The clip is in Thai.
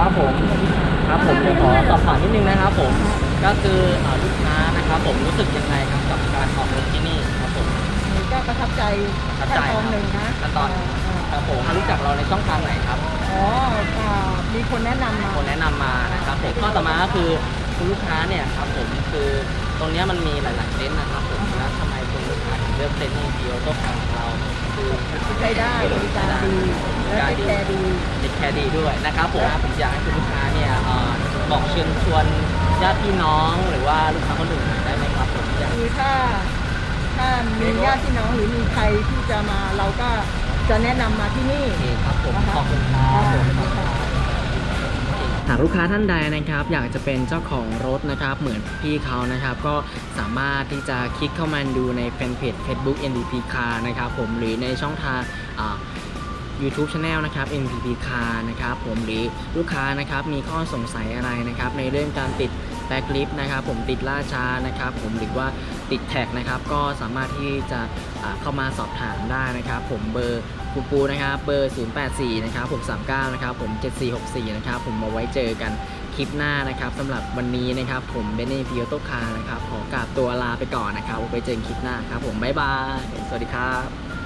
ครับผมครับผมจะขอสอบถามนิดนึงนะครับผมก็คือเอ่อลูกค้านะครับผมรู้สึกยังไงครับกับการออกรถที่นี่ครับผมก็ประทับใจประทับขั้ใจนตอนหนึ่งนะขั้นตอนเครับผมรู้จักเราในช่องทางไหนครับ อ๋ออ่ามีคนแนะนำมาคนแนะนำมานะครับผมข้อต่อมาก็คือคุณลูกค้าเนี่ยครับผมคือตรงเนี้ยมันมีหลายๆเต็นท์นะครับผมแล้วทำไมคุณลูกค้าถึงเลือกเต็นท์นี้พีโอโต้คาของเราคือ ใช้ได้บริการดีและเทคแคร์ดีติด แคร์ดีด้วยนะครับผมผมอยากให้คุณลูกค้าเนี่ยเอ่อบอกเชิญชวนญาติพี่น้องหรือว่าลูกค้าคนอื่นได้ไหมครับผมอยากคือถ้าถ้ามีญาติพี่น้องหรือมีใครที่จะมาเราก็จะแนะนำมาที่นี่โอเคครับผมนะคะขอบคุณครับอ่าผมหากลูกค้าท่านใดนะครับ อยากจะเป็นเจ้าของรถนะครับ เหมือนพี่เขานะครับ ก็สามารถที่จะคลิกเข้ามาดูในแฟนเพจ Facebook NDP Car นะครับผมหรือในช่องทางอ่า YouTube Channel นะครับ NPP Car นะครับผมหรือลูกค้านะครับมีข้อสงสัยอะไรนะครับในเรื่องการติดแบ็กลิฟนะครับผมติดล่าช้านะครับผมหรือว่าติดแท็กนะครับก็สามารถที่จะเข้ามาสอบถามได้นะครับผมเบอร์ปูปูนะครับเบอร์ 084นะครับผม39นะครับผม 7464นะครับผมมาไว้เจอกันคลิปหน้านะครับสำหรับวันนี้นะครับผมเบนนี่พิโอโตคานะครับขอกราบตัวลาไปก่อนนะครับไว้เจอกันคลิปหน้าครับผมบ๊ายบาย สวัสดีครับ